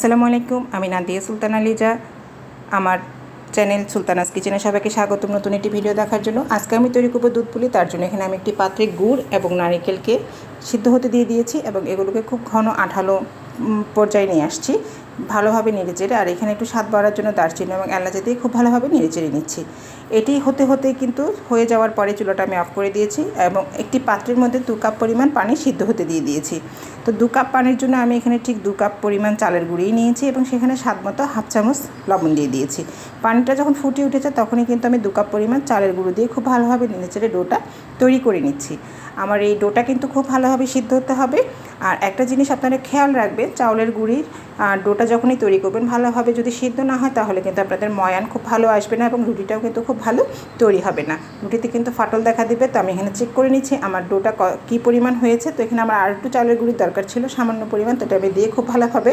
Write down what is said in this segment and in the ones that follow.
আসসালামু আলাইকুম, আমি নাদিয়া সুলতানা লিজা। আমার চ্যানেল সুলতানাস কিচেনে সবাইকে স্বাগতম। নতুন একটি ভিডিও দেখার জন্য আজকে আমি তৈরি করব দুধ পুলি। তার জন্য এখানে আমি একটি পাত্রে গুড় এবং নারিকেলকে সিদ্ধ হতে দিয়ে দিয়েছি এবং এগুলোকে খুব ঘন আঠালো পর্যায়ে নিয়ে আসছি। ভালোভাবে নেড়ে চেড়ে আর এখানে একটু স্বাদ বাড়ার জন্য দারচিনি এবং এলাচি দিয়ে খুব ভালোভাবে নেড়ে চেড়ে নিচ্ছি। এটি হতে হতে কিন্তু হয়ে যাওয়ার পরে চুলাটা আমি অফ করে দিয়েছি এবং একটি পাত্রের মধ্যে দু কাপ পরিমাণ পানি সিদ্ধ হতে দিয়ে দিয়েছি। তো দু কাপ পানির জন্য আমি এখানে ঠিক দু কাপ পরিমাণ চালের গুঁড়িয়ে নিয়েছি এবং সেখানে স্বাদ মতো হাফ চামচ লবণ দিয়ে দিয়েছি। পানিটা যখন ফুটে উঠেছে তখনই কিন্তু আমি দু কাপ পরিমাণ চালের গুঁড়ো দিয়ে খুব ভালোভাবে নেড়ে চেড়ে ডোটা তৈরি করে নিচ্ছি। আমার এই ডোটা কিন্তু খুব ভালোভাবে সিদ্ধ হতে হবে। আর একটা জিনিস আপনারা খেয়াল রাখবেন, চাউলের গুঁড়ির ডোটা যখনই তৈরি করবেন ভালোভাবে যদি সিদ্ধ না হয় তাহলে কিন্তু আপনাদের ময়ান খুব ভালো আসবে না এবং রুটিটাও কিন্তু খুব ভালো তৈরি হবে না। রুটিতে কিন্তু ফাটল দেখা দিবে, তো আমি এখানে চেক করে নিচ্ছি আমার ডোটা ক- কী পরিমাণ হয়েছে। তো এখানে আমার আর একটু চাউলের গুঁড়ির দরকার ছিল, সামান্য পরিমাণ, তো এটা আমি দিয়ে খুব ভালোভাবে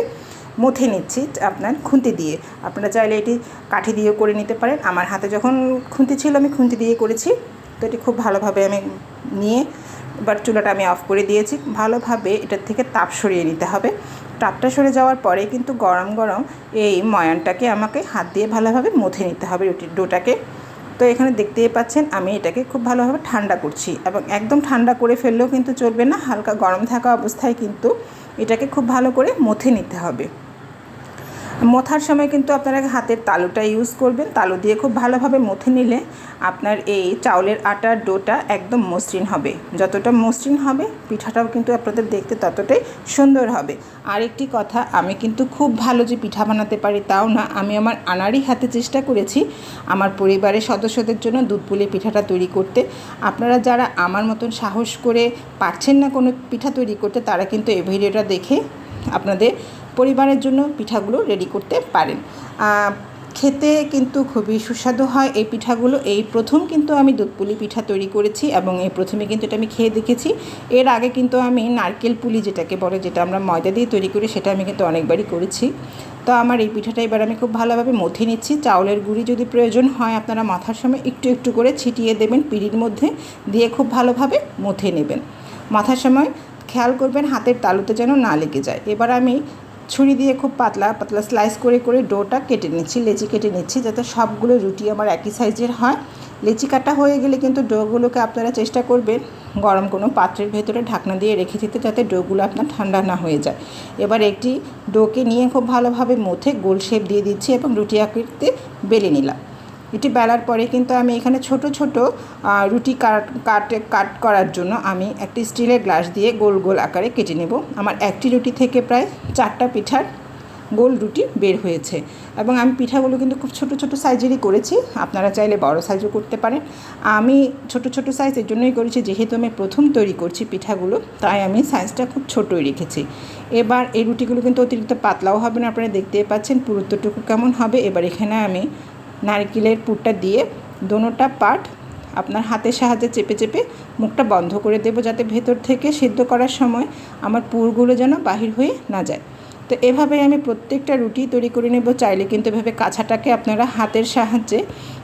মথে নিচ্ছি আপনার খুন্তি দিয়ে। আপনারা চাইলে এটি কাঠি দিয়েও করে নিতে পারেন। আমার হাতে যখন খুন্তি ছিল আমি খুন্তি দিয়ে করেছি, তো এটি খুব ভালোভাবে আমি নিয়ে এবার চুলাটা আমি অফ করে দিয়েছি। ভালোভাবে এটার থেকে তাপ সরিয়ে নিতে হবে। তাপটা সরে যাওয়ার পরে কিন্তু গরম গরম এই ময়ানটাকে আমাকে হাত দিয়ে ভালোভাবে মথে নিতে হবে রুটির ডোটাকে। তো এখানে দেখতেই পাচ্ছেন আমি এটাকে খুব ভালোভাবে ঠান্ডা করছি এবং একদম ঠান্ডা করে ফেললেও কিন্তু চলবে না, হালকা গরম থাকা অবস্থায় কিন্তু এটাকে খুব ভালো করে মথে নিতে হবে। মথার সময় কিন্তু আপনারা হাতের তালুটা ইউজ করবেন। তালু দিয়ে খুব ভালোভাবে মথে নিলে আপনার এই চাউলের আটার ডোটা একদম মসৃণ হবে। যতটা মসৃণ হবে, পিঠাটাও কিন্তু আপনাদের দেখতে ততটাই সুন্দর হবে। আর একটি কথা, আমি কিন্তু খুব ভালো যে পিঠা বানাতে পারি তাও না, আমি আমার আনারই হাতে চেষ্টা করেছি আমার পরিবারের সদস্যদের জন্য দুধ পুলি পিঠাটা তৈরি করতে। আপনারা যারা আমার মতন সাহস করে পারছেন না কোনো পিঠা তৈরি করতে, তারা কিন্তু এই ভিডিওটা দেখে আপনাদের পরিবারের জন্য পিঠাগুলো রেডি করতে পারেন। খেতে কিন্তু খুবই সুস্বাদু হয় এই পিঠাগুলো। এই প্রথম কিন্তু আমি দুধ পুলি পিঠা তৈরি করেছি এবং এই প্রথমে কিন্তু এটা আমি খেয়ে দেখেছি। এর আগে কিন্তু আমি নারকেল পুলি যেটাকে বলে, যেটা আমরা ময়দা দিয়ে তৈরি করি, সেটা আমি কিন্তু অনেকবারই করেছি। তো আমার এই পিঠাটা এবার আমি খুব ভালোভাবে মথে নিচ্ছি। চাউলের গুঁড়ি যদি প্রয়োজন হয় আপনারা মাথার সময় একটু একটু করে ছিটিয়ে দেবেন পিড়ির মধ্যে, দিয়ে খুব ভালোভাবে মথে নেবেন। মাথার সময় খেয়াল করবেন হাতের তালুতে যেন না লেগে যায়। এবার আমি ছুরি দিয়ে খুব পাতলা পাতলা স্লাইস করে করে ডোটা কেটে নিচ্ছি, লেচি কেটে নিচ্ছি যাতে সবগুলো রুটি আমার একই সাইজের হয়। লেচি কাটা হয়ে গেলে কিন্তু ডোগুলোকে আপনারা চেষ্টা করবেন গরম কোনো পাত্রের ভেতরে ঢাকনা দিয়ে রেখে দিতে যাতে ডোগুলো আপনার ঠান্ডা না হয়ে যায়। এবার একটি ডোকে নিয়ে খুব ভালোভাবে মথে গোল শেপ দিয়ে দিচ্ছি এবং রুটি আকৃতিতে বেলে নিলাম। এটি বেলার পরে কিন্তু আমি এখানে ছোট ছোট রুটি কাট কাট কাট করার জন্য আমি একটি স্টিলের গ্লাস দিয়ে গোল গোল আকারে কেটে নেব। আমার একটি রুটি থেকে প্রায় চারটা পিঠার গোল রুটি বের হয়েছে এবং আমি পিঠাগুলো কিন্তু খুব ছোট ছোট সাইজেরই করেছি, আপনারা চাইলে বড় সাইজও করতে পারেন। আমি ছোট ছোট সাইজ এর জন্যই করেছি, যেহেতু আমি প্রথম তৈরি করছি পিঠাগুলো, তাই আমি সাইজটা খুব ছোটোই রেখেছি। এবার এই রুটিগুলো কিন্তু অতিরিক্ত পাতলাও হবে না, আপনারা দেখতেই পাচ্ছেন পুরুত্বটুকু কেমন হবে। এবার এখানে আমি নারকেলের পুরটা দিয়ে দোনোটা পার্ট আপনার হাতের সাহায্যে চেপে চেপে মুখটা বন্ধ করে দেবো যাতে ভেতর থেকে সিদ্ধ করার সময় আমার পুরগুলো যেন বাহির হয়ে না যায়। তো এভাবে আমি প্রত্যেকটা রুটি তৈরি করে নেব। চাইলে কিন্তু এভাবে কাছাটাকে আপনারা হাতের সাহায্যে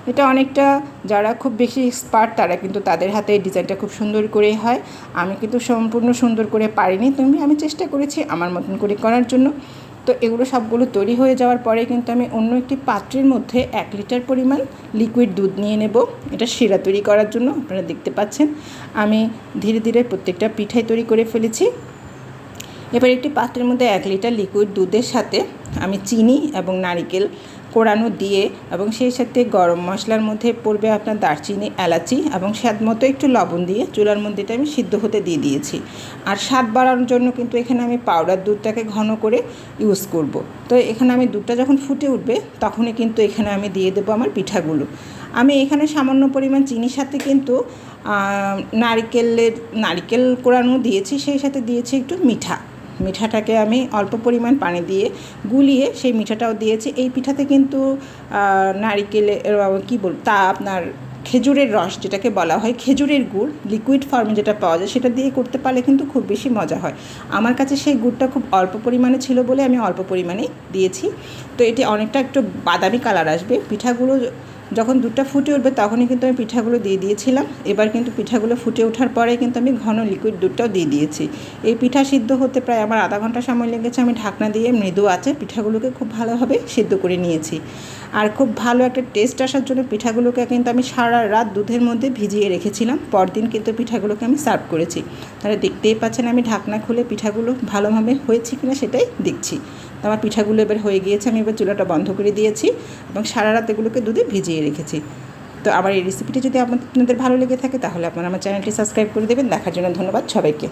এটা অনেকটা যারা খুব বেশি এক্সপার্ট তারা কিন্তু তাদের হাতে এই ডিজাইনটা খুব সুন্দর করে হয়। আমি কিন্তু সম্পূর্ণ সুন্দর করে পারিনি। তুমি আমি চেষ্টা করেছি আমার মতন করে করার জন্য। তো এগুলো সবগুলো তৈরি হয়ে যাওয়ার পরে কিন্তু আমি অন্য একটি পাত্রের মধ্যে এক লিটার পরিমাণ লিকুইড দুধ নিয়ে নেব। এটা শিরা তৈরি করার জন্য, আপনারা দেখতে পাচ্ছেন। আমি ধীরে ধীরে প্রত্যেকটা পিঠাই তৈরি করে ফেলেছি। এবার একটি পাত্রের মধ্যে এক লিটার লিকুইড দুধের সাথে আমি চিনি এবং নারিকেল কোড়ানো দিয়ে এবং সেই সাথে গরম মশলার মধ্যে পড়বে আপনার দারচিনি, এলাচি এবং স্বাদ মতো একটু লবণ দিয়ে চুলার মধ্যে এটা আমি সিদ্ধ হতে দিয়ে দিয়েছি। আর স্বাদ বাড়ানোর জন্য কিন্তু এখানে আমি পাউডার দুধটাকে ঘন করে ইউজ করব। তো এখানে আমি দুধটা যখন ফুটে উঠবে, তখনই কিন্তু এখানে আমি দিয়ে দেবো আমার পিঠাগুলো। আমি এখানে সামান্য পরিমাণ চিনির সাথে কিন্তু নারিকেলের, নারিকেল কোড়ানো দিয়েছি, সেই সাথে দিয়েছি একটু মিঠা। মিঠাটাকে আমি অল্প পরিমাণ পানি দিয়ে গুলিয়ে সেই মিঠাটাও দিয়েছি। এই পিঠাতে কিন্তু নারিকেলে কী বল, তা আপনার খেজুরের রস যেটাকে বলা হয়, খেজুরের গুড় লিকুইড ফর্মে যেটা পাওয়া যায়, সেটা দিয়ে করতে পারলে কিন্তু খুব বেশি মজা হয়। আমার কাছে সেই গুড়টা খুব অল্প পরিমাণে ছিল বলে আমি অল্প পরিমাণে দিয়েছি। তো এটি অনেকটা একটু বাদামি কালার আসবে। পিঠাগুলো যখন দুধটা ফুটে উঠবে তখনই কিন্তু আমি পিঠাগুলো দিয়ে দিয়েছিলাম। এবার কিন্তু পিঠাগুলো ফুটে ওঠার পরে কিন্তু আমি ঘন লিকুইড দুধটাও দিয়ে দিয়েছি। এই পিঠা সিদ্ধ হতে প্রায় আমার আধা ঘণ্টা সময় লেগেছে। আমি ঢাকনা দিয়ে মৃদু আছে পিঠাগুলোকে খুব ভালোভাবে সিদ্ধ করে নিয়েছি। আর খুব ভালো একটা টেস্ট আসার জন্য পিঠাগুলোকে কিন্তু আমি সারা রাত দুধের মধ্যে ভিজিয়ে রেখেছিলাম। পরদিন কিন্তু পিঠাগুলোকে আমি সার্ভ করেছি। তাহলে দেখতেই পাচ্ছেন আমি ঢাকনা খুলে পিঠাগুলো ভালোভাবে হয়েছে কিনা সেটাই দেখছি। তো আমার পিঠাগুলো এবার হয়ে গিয়েছে। আমি এবার চুলাটা বন্ধ করে দিয়েছি এবং সারা রাত এগুলোকে দুধে ভিজিয়ে রেখেছি। তো আমার এই রেসিপিটি যদি আপনাদের ভালো লেগে থাকে তাহলে আপনারা আমার চ্যানেলটি সাবস্ক্রাইব করে দেবেন। দেখার জন্য ধন্যবাদ সবাইকে।